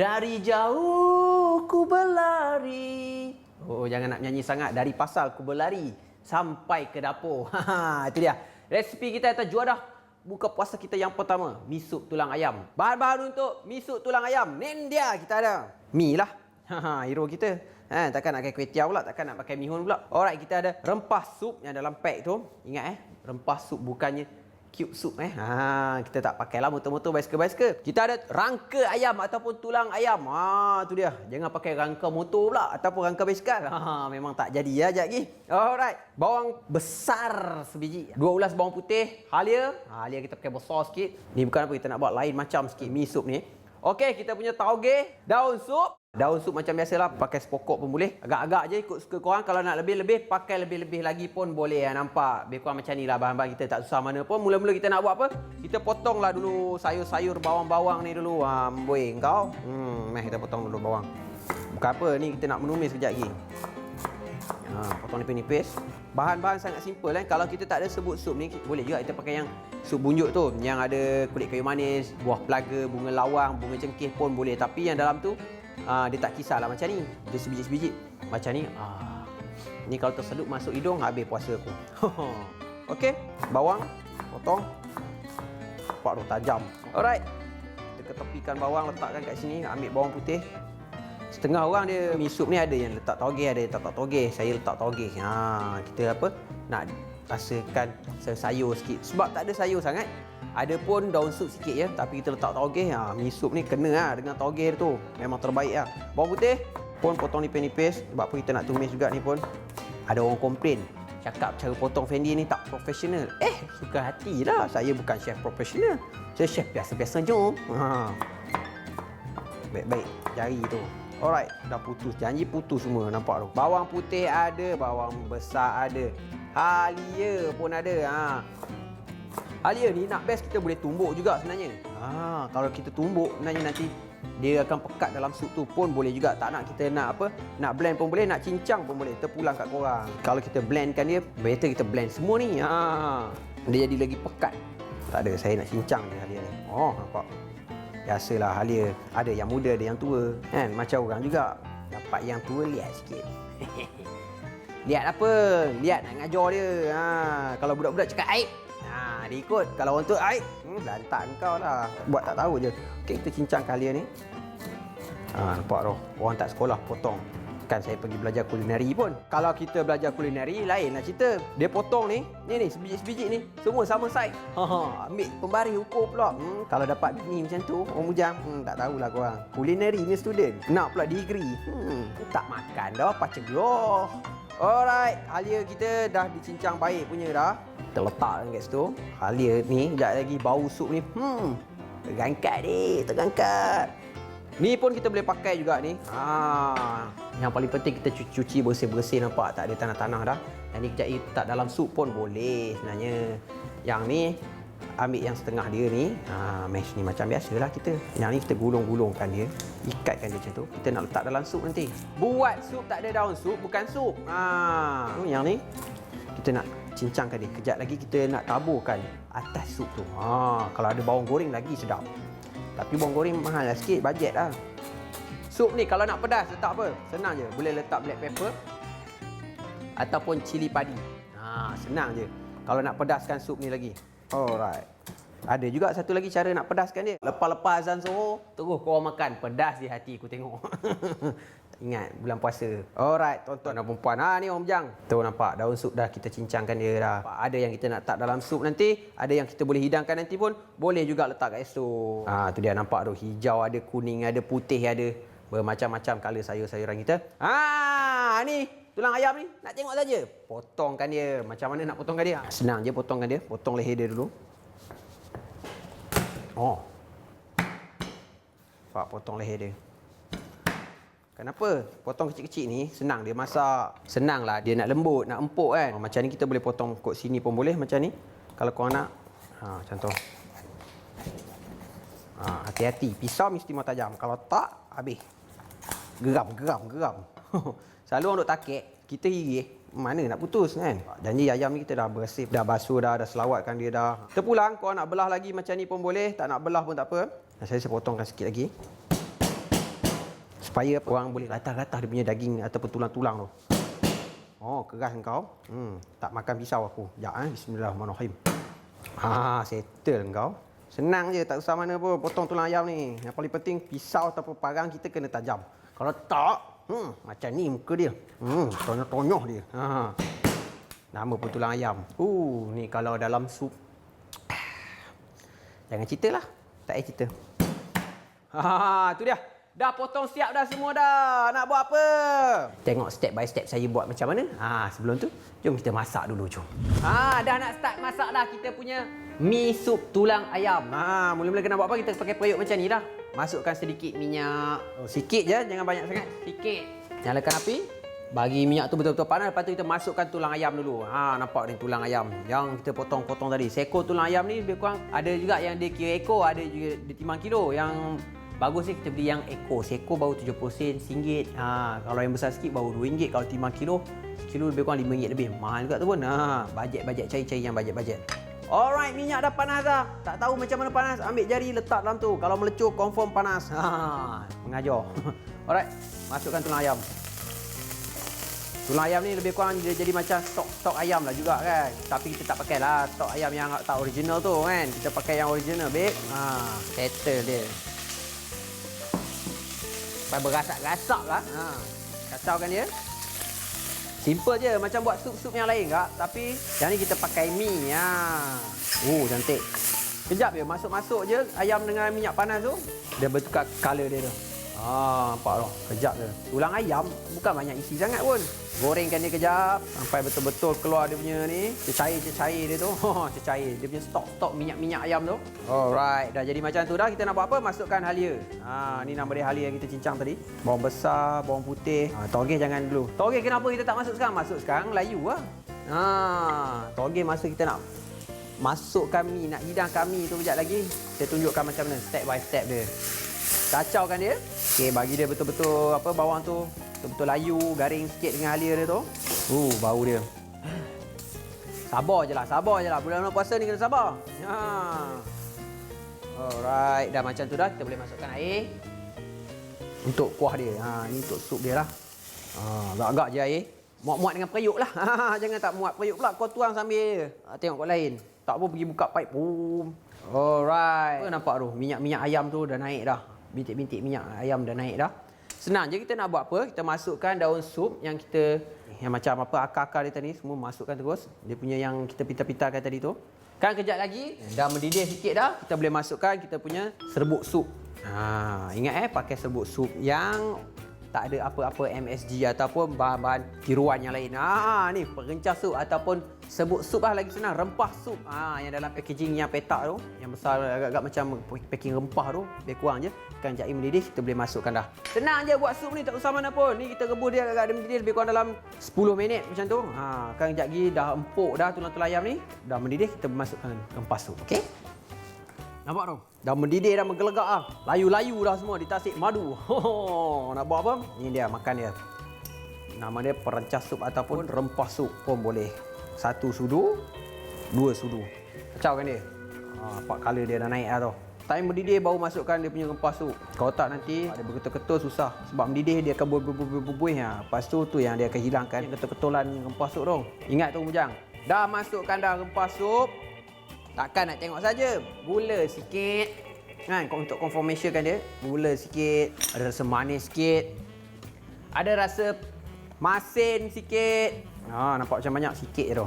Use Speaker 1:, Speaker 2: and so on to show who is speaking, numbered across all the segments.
Speaker 1: Dari jauh ku berlari. Oh, jangan nak nyanyi sangat. Dari pasal ku berlari sampai ke dapur. Ha, itu dia. Resipi kita atas juara buka puasa kita yang pertama. Mi sup tulang ayam. Bahan-bahan untuk mi sup tulang ayam. Nen dia kita ada. Mi lah. Ha, hero kita. Ha, takkan nak pakai kuih pula. Takkan nak pakai mihun pula. Alright, kita ada rempah sup yang dalam pack tu. Ingat eh. Rempah sup bukannya cube soup eh. Ha, kita tak pakailah motor-motor bicycle-bicycle. Kita ada rangka ayam ataupun tulang ayam. Ha, tu dia. Jangan pakai rangka motor pula ataupun rangka bicycle. Ha, memang tak jadi ya jap lagi. Alright. Bawang besar sebiji. Dua ulas bawang putih. Halia. Ha, halia kita pakai besar sikit. Ni bukan apa kita nak buat lain macam sikit mi soup ni. Okey, kita punya tauge, daun sup. Daun sup macam biasalah, pakai sepokok pun boleh. Agak-agak je ikut suka korang. Kalau nak lebih-lebih, pakai lebih-lebih lagi pun boleh. Ya, nampak? Lebih kurang macam ni lah bahan-bahan kita. Tak susah mana pun. Mula-mula kita nak buat apa? Kita potonglah dulu sayur-sayur bawang-bawang ni dulu. Ha, boy, kau. Hmm, meh kita potong dulu bawang. Bukan apa, ni kita nak menumis sekejap lagi. Ha, potong nipis-nipis. Bahan-bahan sangat simple eh. Kalau kita tak ada sebut sup ni, boleh juga kita pakai yang sup bunjuk tu. Yang ada kulit kayu manis, buah pelaga, bunga lawang, bunga cengkeh pun boleh. Tapi yang dalam tu, uh, dia tak kisahlah macam ni. Dia sebiji-sebiji. Macam ni, uh, ni kalau terselup masuk hidung, habis puasa aku. Okey, bawang, potong. Nampak tu tajam. Alright. Kita ketepikan bawang, letakkan kat sini. Ambil bawang putih. Setengah orang dia mi sup ni ada yang letak toge, ada yang tak letak toge. Saya letak toge. Ha, kita apa? Nak rasakan sayur sikit. Sebab tak ada sayur sangat. Ada pun daun sup sikit ya, tapi kita letak toge. Ha, mi sup ni kena lah dengan toge tu. Memang terbaik lah. Bawang putih pun potong nipis-nipis. Sebab apa kita nak tumis juga ni pun. Ada orang komplain. Cakap cara potong Fendi ni tak profesional. Eh, suka hatilah. Saya bukan chef profesional. Saya chef biasa-biasa je. Ha. Baik-baik jari tu. Alright, dah putus. Janji putus semua. Nampak tu. Bawang putih ada, bawang besar ada. Halia pun ada. Ha. Halia ni nak best kita boleh tumbuk juga sebenarnya. Ha, kalau kita tumbuk sebenarnya nanti dia akan pekat dalam sup tu pun boleh juga. Tak nak kita nak apa? Nak blend pun boleh, nak cincang pun boleh. Terpulang kat korang. Kalau kita blendkan dia, better kita blend semua ni. Ha. Dia jadi lagi pekat. Tak ada, saya nak cincang je halia ni. Oh, nampak. Biasalah Halia Ada yang muda, ada yang tua kan? Macam orang juga Dapat yang tua, lihat sikit Lihat apa? Lihat nak ngajar dia. Ha. Kalau budak-budak cakap aib. Ha, Dia ikut. Kalau orang tua aib. Hmm, Lantak kau lah. Buat tak tahu je. Okay, Kita cincang Halia ni. Ha, Nampak tu Orang tak sekolah potong. Kan saya pergi belajar kulineri pun. Kalau kita belajar kulineri Lain lah cerita. Dia potong ni. Ni ni sebiji-sebiji ni. Semua sama saiz ha, ha, Ambil pembaris ukur pula. Hmm, Kalau dapat bini macam tu Orang bujang. Hmm, Tak tahulah korang. Kulineri ni student. Nak pula degree. Hmm, Tak makan dah Pacegoh Alright Halia kita dah dicincang baik punya dah Kita letak kat situ Halia ni Sekejap lagi bau sup ni Hmm Tergangkat ni Tergangkat Ni pun kita boleh pakai juga ni. Ha. Yang paling penting kita cuci bersih-bersih nampak tak ada tanah-tanah dah. Yang ni kejap letak dalam sup pun boleh sebenarnya. Yang ni ambil yang setengah dia ni. Ha, mesh ni macam biasalah kita. Yang ni kita gulung-gulungkan dia. Ikatkan dia macam tu. Kita nak letak dalam sup nanti. Buat sup tak ada daun sup bukan sup. Ha. Yang ni kita nak cincangkan dia. Kejap lagi kita nak taburkan atas sup tu. Ha. Kalau ada bawang goreng lagi sedap. Tapi bawang goreng mahal lah sikit, bajet lah. Sup ni kalau nak pedas letak apa? Senang je. Boleh letak black pepper ataupun cili padi. Ha, senang je. Kalau nak pedaskan sup ni lagi. Alright. Ada juga satu lagi cara nak pedaskan dia. Lepas-lepas azan Zohor, terus korang makan. Pedas di hati aku tengok. Ingat bulan puasa. Alright, tuan-tuan dan puan Ha ni Om Jang. Tu nampak daun sup dah kita cincangkan dia dah. Ada yang kita nak tak dalam sup nanti, ada yang kita boleh hidangkan nanti pun boleh juga letak kat esok. Ha tu dia nampak tu hijau ada, kuning ada, putih ada. Bermacam-macam color sayur-sayuran kita. Ha ni tulang ayam ni nak tengok saja. Potongkan dia. Macam mana nak potongkan dia? Senang je potongkan dia. Potong leher dia dulu. Oh. Pak potong leher dia. Kenapa? Potong kecil-kecil ni senang dia masak. Senang lah dia nak lembut, nak empuk kan. Macam ni kita boleh potong kot sini pun boleh macam ni. Kalau korang nak. Ha, macam tu. Ha, hati-hati. Pisau mesti mau tajam. Kalau tak, habis. Geram, geram, geram. Selalu orang duk takik, kita gigih. Mana nak putus kan? Janji ayam ni kita dah bersih, dah basuh dah, dah selawatkan dia dah. Terpulang, kau nak belah lagi macam ni pun boleh. Tak nak belah pun tak apa. Saya, saya potongkan sikit lagi. Supaya orang boleh latah-latah dia punya daging ataupun tulang-tulang tu. Oh, keras kau. Hmm, tak makan pisau aku. Sekejap eh. Bismillahirrahmanirrahim. Ha, settle kau. Senang je, tak usah mana pun potong tulang ayam ni. Yang paling penting pisau ataupun parang kita kena tajam. Kalau tak, hmm, macam ni muka dia. Hmm, tonyoh-tonyoh dia. Ha. Nama pun tulang ayam. Uh, ni kalau dalam sup. Jangan cerita lah. Tak payah cerita. Ha, tu dia. Dah potong siap dah semua dah. Nak buat apa? Tengok step by step saya buat macam mana. Ha, sebelum tu, jom kita masak dulu, jom. Ha, dah nak start masak dah kita punya mi sup tulang ayam. Ha, mula-mula kena buat apa? Kita pakai periuk macam ni dah. Masukkan sedikit minyak. Oh, sikit je, jangan banyak sangat. Sikit. Nyalakan api. Bagi minyak tu betul-betul panas lepas tu kita masukkan tulang ayam dulu. Ha nampak ni tulang ayam yang kita potong-potong tadi. Seekor tulang ayam ni lebih kurang ada juga yang dia kira ekor, ada juga dia timbang kilo. Yang bagus ni kita beli yang ekor. Seekor baru 70 sen, RM1. Ha kalau yang besar sikit baru RM2. Kalau timbang kilo, kilo lebih kurang RM5 lebih. Mahal juga tu pun. Ha bajet-bajet cari-cari yang bajet-bajet. Alright, minyak dah panas dah. Tak tahu macam mana panas, ambil jari letak dalam tu. Kalau melecur, confirm panas. Ha, mengajar. Alright, masukkan tulang ayam. Tulang ayam ni lebih kurang dia jadi macam stok-stok ayam lah juga kan. Tapi kita tak pakai lah stok ayam yang tak original tu kan. Kita pakai yang original, babe. Ha, settle dia. Sampai berasak-rasak lah. Ha, kacau kan dia? Simple je macam buat sup-sup yang lain kak. Tapi yang ni kita pakai mi. Ha. Oh, cantik. Kejap je, masuk-masuk je ayam dengan minyak panas tu. Dia bertukar color dia tu. Ah, nampak tak? Kejap je. Tulang ayam bukan banyak isi sangat pun. Gorengkan dia kejap sampai betul-betul keluar dia punya ni. Cecair-cecair dia tu. cecair. Dia punya stok-stok minyak-minyak ayam tu. Alright, dah jadi macam tu dah. Kita nak buat apa? Masukkan halia. Ha, ni nama dia halia yang kita cincang tadi. Bawang besar, bawang putih. Ha, toge jangan dulu. Toge kenapa kita tak masuk sekarang? Masuk sekarang layu lah. Ha, toge masa kita nak masukkan mi, nak hidangkan mi tu kejap lagi. Saya tunjukkan macam mana step by step dia. Kacaukan dia. Okey, bagi dia betul-betul apa bawang tu betul-betul layu, garing sikit dengan halia dia tu. Uh, bau dia. Sabar je lah, sabar je lah. Bulan puasa ni kena sabar. Ha. Alright, dah macam tu dah. Kita boleh masukkan air. Untuk kuah dia. Ha, ni untuk sup dia lah. Ha, agak-agak je air. Muat-muat dengan periuk lah. Ha, jangan tak muat periuk pula. Kau tuang sambil ha, tengok kot lain. Tak apa pergi buka pipe. Boom. Alright. Apa nampak tu? Minyak-minyak ayam tu dah naik dah. Bintik-bintik minyak ayam dah naik dah. Senang je kita nak buat apa? Kita masukkan daun sup yang kita yang macam apa akar-akar dia tadi semua masukkan terus. Dia punya yang kita pita-pitakan tadi tu. Kan kejap lagi dah mendidih sikit dah, kita boleh masukkan kita punya serbuk sup. Ha, ingat eh pakai serbuk sup yang tak ada apa-apa MSG ataupun bahan-bahan tiruan yang lain. Ha, ni perencah sup ataupun sebut sup lah lagi senang. Rempah sup. Ha, yang dalam packaging yang petak tu. Yang besar agak-agak macam packing rempah tu. Lebih kurang je. Kan jahit mendidih, kita boleh masukkan dah. Senang je buat sup ni, tak usah mana pun. Ni kita rebus dia agak-agak dia mendidih lebih kurang dalam 10 minit macam tu. Ha, kan kejap lagi dah empuk dah tulang-tulang ayam ni. Dah mendidih, kita masukkan rempah sup. Okey? Nampak tu? Dah mendidih dah menggelegak ah. Layu-layu dah semua ditasik madu. Ho, nak buat apa? Ini dia makan dia. Nama dia perencah sup ataupun rempah sup pun boleh. Satu sudu, dua sudu. Kacau kan dia? Ha, nampak color dia dah naik dah tu. Time mendidih baru masukkan dia punya rempah sup. Kalau tak nanti dia berketul-ketul susah. Sebab mendidih dia akan berbuih-buih. Ha. Lepas tu tu yang dia akan hilangkan ketul-ketulan rempah sup tu. Ingat tu Mujang. Dah masukkan dah rempah sup. Takkan nak tengok saja. Gula sikit. Kan untuk confirmation kan dia. Gula sikit, ada rasa manis sikit. Ada rasa masin sikit. Ha nampak macam banyak sikit je tu.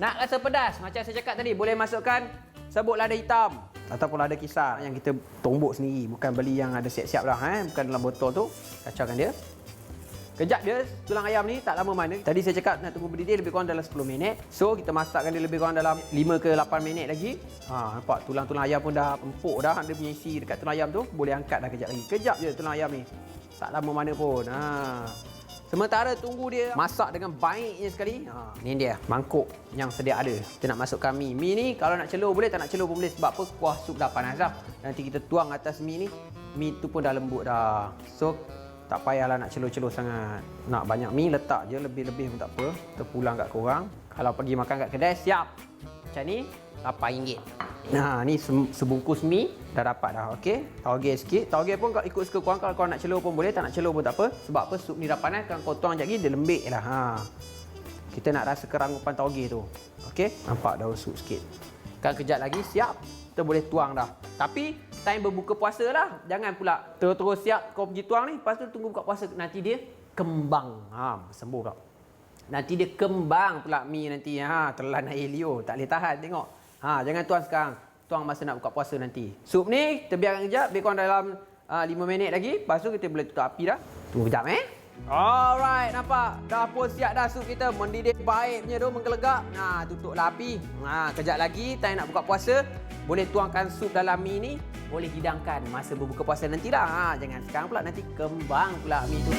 Speaker 1: Nak rasa pedas macam saya cakap tadi boleh masukkan sebut lada hitam ataupun lada kisar yang kita tumbuk sendiri bukan beli yang ada siap-siap dah eh bukan dalam botol tu. Kacaukan dia. Kejap dia, tulang ayam ni tak lama mana. Tadi saya cakap nak tunggu mendidih lebih kurang dalam 10 minit. So, kita masakkan dia lebih kurang dalam 5 ke 8 minit lagi. Ha, nampak tulang-tulang ayam pun dah empuk dah. Dia punya isi dekat tulang ayam tu. Boleh angkat dah kejap lagi. Kejap je tulang ayam ni. Tak lama mana pun. Ha. Sementara tunggu dia masak dengan baiknya sekali. Ha, ni dia, mangkuk yang sedia ada. Kita nak masukkan mi. Mi ni kalau nak celur boleh, tak nak celur pun boleh. Sebab apa? Kuah sup dah panas dah. Nanti kita tuang atas mi ni. Mi tu pun dah lembut dah. So, tak payahlah nak celur-celur sangat. Nak banyak mi letak je lebih-lebih pun tak apa. Kita pulang kat korang. Kalau pergi makan kat kedai siap. Macam ni RM8. Nah, ni se- sebungkus mi dah dapat dah. Okey. Tauge sikit. Tauge pun kau ikut suka korang kalau kau nak celur pun boleh, tak nak celur pun tak apa. Sebab apa? Sup ni dah panas kan kau tuang lagi dia lembik lah. Ha. Kita nak rasa kerangkupan tauge tu. Okey. Nampak daun sup sikit. Kan kejap lagi siap. Kita boleh tuang dah. Tapi time berbuka puasa lah. Jangan pula terus-terus siap kau pergi tuang ni. Lepas tu tunggu buka puasa. Nanti dia kembang. Ha, sembuh kau. Nanti dia kembang pula mi nanti. Ha, telan air liur. Tak boleh tahan tengok. Ha, jangan tuang sekarang. Tuang masa nak buka puasa nanti. Sup ni kita biarkan kejap. Kurang dalam uh, 5 minit lagi. Lepas tu kita boleh tutup api dah. Tunggu kejap eh. Alright, nampak? Dah pun siap dah sup kita. Mendidih baik punya tu, menggelegak. Nah, tutuplah api. Ha, kejap lagi, time nak buka puasa. Boleh tuangkan sup dalam mi ni. Boleh hidangkan masa berbuka puasa nanti dah. Ha, jangan sekarang pula, nanti kembang pula mi tu.